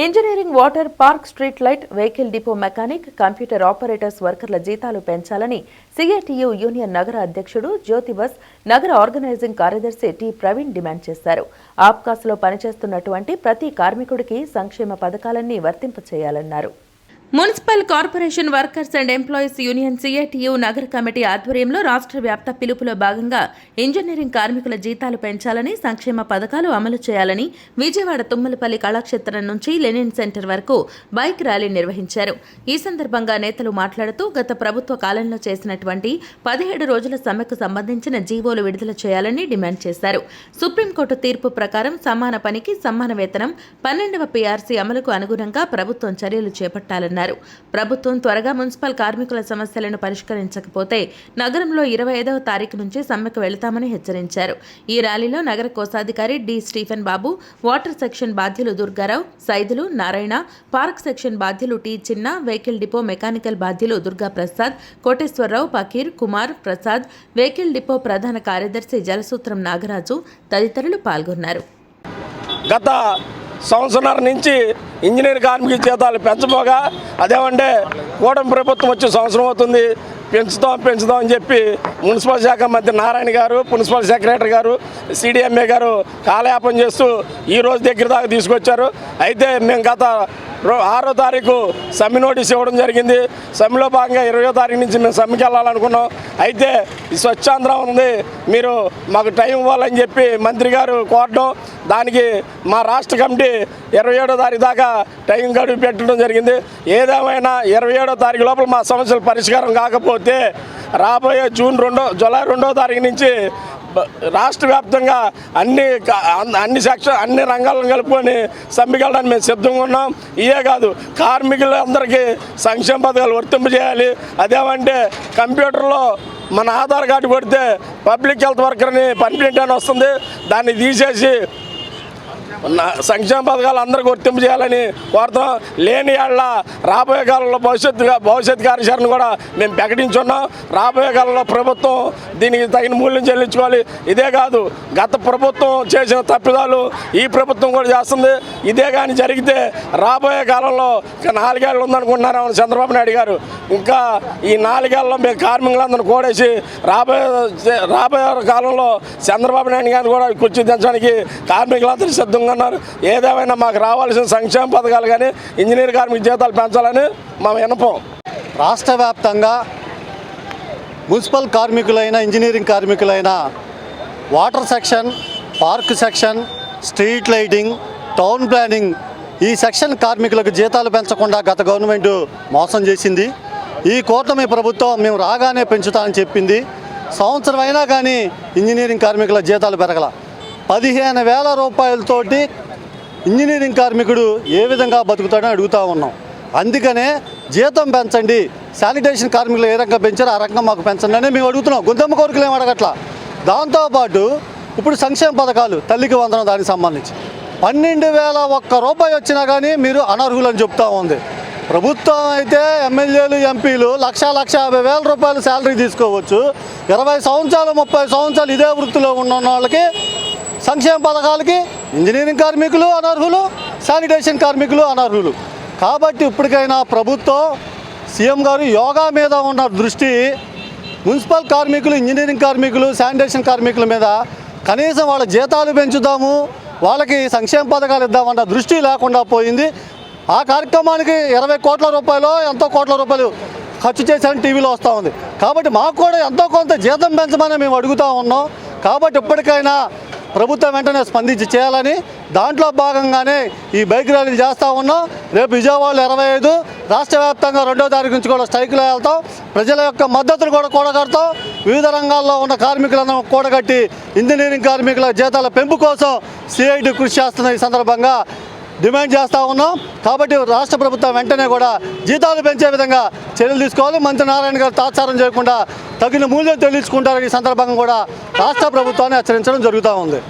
Engineering water park street light vehicle depot mechanic computer operators వర్కర్ల జీతాలు పెంచాలని CITU union నగర అధ్యక్షుడు జ్యోతిబస్ నగర ఆర్గనైజింగ్ కార్యదర్శి టి ప్రవీణ్ డిమాండ్ చేశారు. ఆప్కాస్లో పనిచేస్తున్నటువంటి ప్రతి కార్మికుడికి సంక్షేమ పథకాలన్నీ వర్తింపచేయాలన్నారు. Municipal corporation workers and employees union CITU నగర కమిటీ ఆధ్వర్యంలో రాష్ట్ర వ్యాప్త పిలుపులో భాగంగా ఇంజనీరింగ్ కార్మికుల జీతాలు పెంచాలని సంక్షేమ పథకాలు అమలు చేయాలని విజయవాడ తుమ్మలపల్లి కళాక్షేత్రం నుంచి లెనిన్ సెంటర్ వరకు బైక్ ర్యాలీ నిర్వహించారు. ఈ సందర్భంగా నేతలు మాట్లాడుతూ గత ప్రభుత్వ కాలంలో చేసినటువంటి పదిహేడు రోజుల సమ్మెకు సంబంధించిన జీవోలు విడుదల చేయాలని డిమాండ్ చేశారు. సుప్రీంకోర్టు తీర్పు ప్రకారం సమాన పనికి సమాన వేతనం పన్నెండవ పీఆర్సీ అమలుకు అనుగుణంగా ప్రభుత్వం చర్యలు అన్నారు. ప్రభుత్వం త్వరగా మున్సిపల్ కార్మికుల సమస్యలను పరిష్కరించకపోతే నగరంలో ఇరవై ఐదవ తారీఖు నుంచి సమ్మెకు వెళతామని హెచ్చరించారు. ఈ ర్యాలీలో నగర కోశాధికారి D. Stephen Babu water section బాధ్యులు దుర్గారావు సైదులు నారాయణ పార్క్ సెక్షన్ బాధ్యులు టి. చిన్న వెహికల్ డిపో మెకానికల్ బాధ్యులు దుర్గా ప్రసాద్ కోటేశ్వరరావు పకీర్ కుమార్ ప్రసాద్ వెహికల్ డిపో ప్రధాన కార్యదర్శి జలసూత్రం నాగరాజు తదితరులు పాల్గొన్నారు. గత సంవత్సరం నుంచి ఇంజనీర్ కార్మిక జీతాలు పెంచబోగా అదేమంటే కూటమి ప్రభుత్వం వచ్చే సంవత్సరం అవుతుంది పెంచుదాం పెంచుదాం అని చెప్పి మున్సిపల్ శాఖ మంత్రి నారాయణ గారు మున్సిపల్ సెక్రటరీ గారు సిడిఎంఏ గారు కాలయాపన చేస్తూ ఈ రోజు దగ్గర దాకా తీసుకొచ్చారు. అయితే మేము గత ఆరో తారీఖు సమ్మె నోటీస్ ఇవ్వడం జరిగింది. సమ్మెలో భాగంగా ఇరవయో తారీఖు నుంచి మేము సమ్మెకి వెళ్ళాలనుకున్నాం. అయితే ఈ స్వచ్ఛాంధ్రం ఉంది. మీరు మాకు టైం ఇవ్వాలని చెప్పి మంత్రి గారు కోరడం. దానికి మా రాష్ట్ర కమిటీ ఇరవై ఏడో తారీఖు దాకా టైం గడువు పెట్టడం జరిగింది. ఏదేమైనా ఇరవై ఏడో తారీఖు లోపల మా సమస్యలు పరిష్కారం కాకపోతే రాబోయే జూన్ రెండో జూలై రెండో తారీఖు నుంచి రాష్ట్ర వ్యాప్తంగా అన్ని అన్ని సెక్షన్ అన్ని రంగాలను కలుపుకొని సమ్మికెళ్ళడానికి మేము సిద్ధంగా ఉన్నాం. ఇవే కాదు కార్మికులందరికీ సంక్షేమ పథకాలు వర్తింపజేయాలి అదేమంటే కంప్యూటర్లో మన ఆధార్ కార్డు కొడితే పబ్లిక్ హెల్త్ వర్కర్ని పనిపిండి అని వస్తుంది. దాన్ని తీసేసి సంక్షేమ పథకాలు అందరికీ వర్తింపు చేయాలని కోరుతున్నాం. లేని ఏళ్ళ రాబోయే కాలంలో భవిష్యత్తు భవిష్యత్ కార్యాచరణ కూడా మేము ప్రకటించున్నాం. రాబోయే కాలంలో ప్రభుత్వం దీనికి తగిన మూల్యం చెల్లించుకోవాలి. ఇదే కాదు గత ప్రభుత్వం చేసిన తప్పిదాలు ఈ ప్రభుత్వం కూడా చేస్తుంది. ఇదే కానీ జరిగితే రాబోయే కాలంలో ఇంకా నాలుగేళ్ళు ఉందనుకుంటున్నారు చంద్రబాబు నాయుడు గారు? ఇంకా ఈ నాలుగేళ్ళలో మేము కార్మికులందరూ కూడేసి రాబోయే రాబోయే కాలంలో చంద్రబాబు నాయుడు గారిని కూడా కుర్చీ దించడానికి కార్మికులందరూ సిద్ధంగా ఉన్నారు. ఏదేమైనా మాకు రావాల్సిన సంక్షేమ పథకాలు కానీ ఇంజనీర్ కార్మిక జీతాలు పెంచాలని మా వినపం రాష్ట్ర వ్యాప్తంగా మున్సిపల్ కార్మికులైన engineering కార్మికులైన water section park section street lighting town planning ఈ సెక్షన్ కార్మికులకు జీతాలు పెంచకుండా గత గవర్నమెంట్ మోసం చేసింది. ఈ కూటమి ప్రభుత్వం మేము రాగానే పెంచుతామని చెప్పింది. సంవత్సరం అయినా కానీ ఇంజనీరింగ్ కార్మికుల జీతాలు పెరగల. పదిహేను వేల రూపాయలతోటి ఇంజనీరింగ్ కార్మికుడు ఏ విధంగా బతుకుతాడని అడుగుతా ఉన్నాం. అందుకనే జీతం పెంచండి శానిటేషన్ కార్మికులు ఏ రకంగా పెంచారో ఆ రకంగా మాకు పెంచండి అని మేము అడుగుతున్నాం. గుంతమ్మ కోరికలు ఏమి అడగట్లా? దాంతోపాటు ఇప్పుడు సంక్షేమ పథకాలు తల్లికి వందనం దానికి సంబంధించి. పన్నెండు వేల ఒక్క రూపాయి వచ్చినా కానీ మీరు అనర్హులని చెప్తా ఉంది. ప్రభుత్వం అయితే ఎమ్మెల్యేలు ఎంపీలు లక్ష లక్ష యాభై వేల రూపాయలు శాలరీ తీసుకోవచ్చు. ఇరవై సంవత్సరాలు ముప్పై సంవత్సరాలు ఇదే వృత్తిలో ఉన్న వాళ్ళకి సంక్షేమ పథకాలకి ఇంజనీరింగ్ కార్మికులు అనర్హులు శానిటేషన్ కార్మికులు అనర్హులు. కాబట్టి ఇప్పటికైనా ప్రభుత్వం సీఎం గారు యోగా మీద ఉన్న దృష్టి మున్సిపల్ కార్మికులు ఇంజనీరింగ్ కార్మికులు శానిటేషన్ కార్మికుల మీద కనీసం వాళ్ళ జీతాలు పెంచుదాము వాళ్ళకి సంక్షేమ పథకాలు ఇద్దామన్న దృష్టి లేకుండా పోయింది. ఆ కార్యక్రమానికి ఇరవై కోట్ల రూపాయలు ఎంతో కోట్ల రూపాయలు ఖర్చు చేశారని టీవీలో వస్తూ ఉంది. కాబట్టి మాకు కూడా ఎంతో కొంత జీతం పెంచమని మేము అడుగుతా ఉన్నాం. కాబట్టి ఇప్పటికైనా ప్రభుత్వం వెంటనే స్పందించి చేయాలని దాంట్లో భాగంగానే ఈ బైక్ ర్యాలీలు చేస్తూ ఉన్నాం. రేపు విజయవాడలో ఇరవై ఐదు రాష్ట్ర వ్యాప్తంగా రెండో తారీఖు నుంచి కూడా స్ట్రైక్లో వెళ్తాం. ప్రజల యొక్క మద్దతును కూడా కూడగడతాం. వివిధ రంగాల్లో ఉన్న కార్మికులను కూడగట్టి ఇంజనీరింగ్ కార్మికుల జీతాల పెంపు కోసం సిఐటి కృషి చేస్తున్న ఈ సందర్భంగా డిమాండ్ చేస్తూ ఉన్నాం. కాబట్టి రాష్ట్ర ప్రభుత్వం వెంటనే కూడా జీతాలు పెంచే విధంగా చర్యలు తీసుకోవాలి. మంత్రి నారాయణ గారు తాత్సారం చేయకుండా తగిన మూల్యం చెల్లించుకుంటారని ఈ సందర్భంగా కూడా రాష్ట్ర ప్రభుత్వాన్ని హెచ్చరించడం జరుగుతూ ఉంది.